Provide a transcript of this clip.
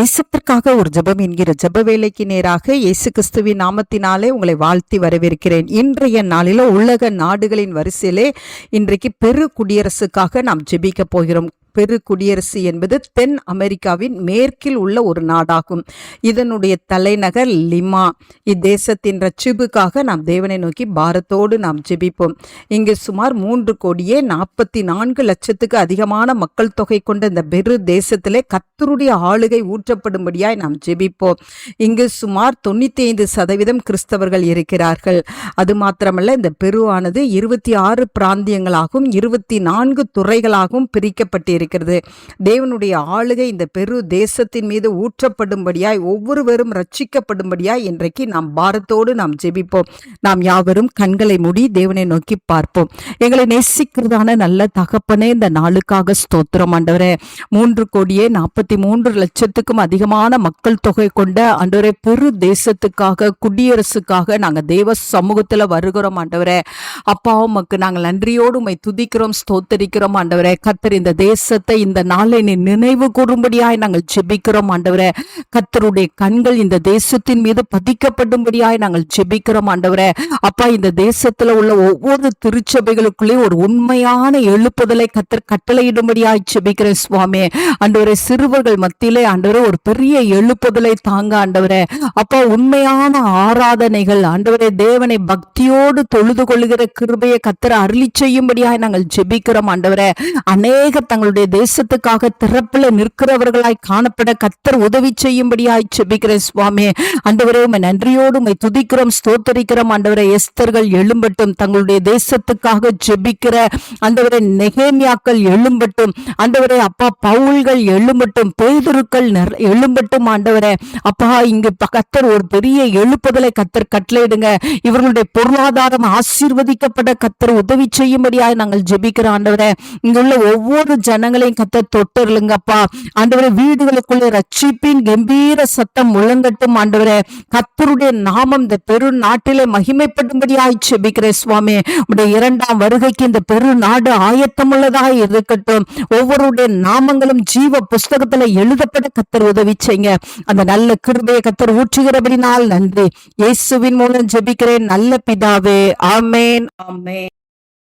நேசத்திற்காக ஒரு ஜெபம் என்கிற ஜெப வேலைக்கு நேராக இயேசு கிறிஸ்துவின் நாமத்தினாலே உங்களை வாழ்த்தி வரவேற்கிறேன். இன்றைய நாளில உலக நாடுகளின் வரிசையிலே இன்றைக்கு பெரு குடியரசுக்காக நாம் ஜெபிக்க போகிறோம். பெரு குடியரசு என்பது தென் அமெரிக்காவின் மேற்கில் உள்ள ஒரு நாடாகும். இதனுடைய தலைநகர் லிமா. இத்தேசத்தின் ரட்சிப்புக்காக நாம் தேவனை நோக்கி பாரத்தோடு நாம் ஜெபிப்போம். இங்கு சுமார் மூன்று கோடியே நாற்பத்தி நான்கு லட்சத்துக்கு அதிகமான மக்கள் தொகை கொண்ட இந்த பெரு தேசத்திலே கத்தருடைய ஆளுகை ஊற்றப்படும்படியாய் நாம் ஜெபிப்போம். இங்கு சுமார் தொண்ணூத்தி ஐந்து சதவீதம் கிறிஸ்தவர்கள் இருக்கிறார்கள். அது மாத்திரமல்ல இந்த பெருவானது இருபத்தி ஆறு பிராந்தியங்களாகவும் இருபத்தி நான்கு துறைகளாகவும் பிரிக்கப்பட்டிருக்கிறது. இருக்கிறது. தேவனுடைய ஆளுகை இந்த பெரு தேசத்தின் மீது ஊற்றப்படும்படியாய் ஒவ்வொருவரும் ரட்சிக்கப்படும்படியாய் இன்றைக்கு நாம் பாரத்தோடு நாம் ஜெபிப்போம். நாம் யாவரும் கண்களை மூடி தேவனை நோக்கி பார்ப்போம். எங்களை நேசிக்கிறதான நல்ல தகப்பனே இந்த நாளுக்காக ஸ்தோத்திரம் ஆண்டவரே. மூன்று கோடியே நாற்பத்தி மூன்று லட்சத்துக்கும் அதிகமான மக்கள் தொகை கொண்ட ஆண்டவரே பெரு தேசத்துக்காக குடியரசுக்காக நாங்கள் தேவ சமூகத்தில் வருகிறோம் ஆண்டவரே. அப்பா உமக்கு நாங்கள் நன்றியோடு உம்மை துதிக்கிறோம் ஸ்தோத்தரிக்கிறோம் ஆண்டவரே. கத்தர் இந்த தேச தேசத்தை இந்த நாளை நீ நினைவு கூறும்படியாய் நாங்கள் ஜெபிக்கிறோம் ஆண்டவரே. கத்தருடைய கண்கள் இந்த தேசத்தின் மீது பதிக்கப்படும்படியாய் நாங்கள் ஜெபிக்கிறோம் ஆண்டவரே. அப்பா இந்த தேசத்துல உள்ள ஒவ்வொரு திருச்சபைகளுக்குள்ளே ஒரு உண்மையான எழுப்புதலை கத்தர் கட்டளையிடும்படியாய் ஜெபிக்கிறேன் சுவாமி. ஆண்டவரே சிறுவர்கள் மத்தியிலே ஆண்டவரே ஒரு பெரிய எழுப்புதலை தாங்க ஆண்டவரே. அப்பா உண்மையான ஆராதனைகள் ஆண்டவரே தேவனை பக்தியோடு தொழுது கொள்ளுகிற கிருபையை கத்தர் அருளி செய்யும்படியாய் நாங்கள் ஜெபிக்கிறோம் ஆண்டவரே. அநேக தங்களுடைய தேசத்துக்காக திறப்புல நிற்கிறவர்களாய் காணப்பட கத்தர் உதவி செய்யும்படியாய் ஜெபிக்கிறேன் சுவாமி ஆண்டவரே உமை நன்றியோடு உமை துதிக்கிறோம் ஸ்தோத்தரிக்கிறோம். ஆண்டவரே எஸ்தர்கள் எழும்பட்டும் தங்களுடைய தேசத்துக்காக ஜெபிக்கிற ஆண்டவரே நெகேமியாக்கள் எழும்பட்டும் ஆண்டவரே அப்பா பவுல்கள் எழும்பட்டும் பேதுருக்கள் எழும்பட்டும் ஆண்டவரே. அப்பா இங்கு கத்தர் ஒரு பெரிய எழுப்புதலை கத்தர் கட்டளையிடுங்க. இவர்களுடைய பொருளாதாரம் ஆசீர்வதிக்கப்பட கத்தர் உதவி செய்யும்படியாக நாங்கள் ஜெபிக்கிற ஆண்டவரே. இங்குள்ள ஒவ்வொரு ஜன ஜனங்களையும் கத்த தொட்டருளுங்கப்பா. ஆண்டவரே வீடுகளுக்குள்ளே ரட்சிப்பின் கம்பீர சத்தம் முழங்கட்டும் ஆண்டவரே. கத்தருடைய நாமம் இந்த பெரு நாட்டிலே மகிமைப்படும்படியாய் ஜெபிக்கிறேன் சுவாமி. உடைய இரண்டாம் வருகைக்கு இந்த பெரு நாடு ஆயத்தமுள்ளதாய் இருக்கட்டும். ஒவ்வொருடைய நாமங்களும் ஜீவ புஸ்தகத்துல எழுதப்பட கத்தர் உதவி செய்யுங்க. அந்த நல்ல கிருபையை கத்தர் ஊற்றுகிறபடினால் நன்றி. இயேசுவின் மூலம் ஜெபிக்கிறேன். நல்ல பிதாவே. ஆமேன் ஆமேன்.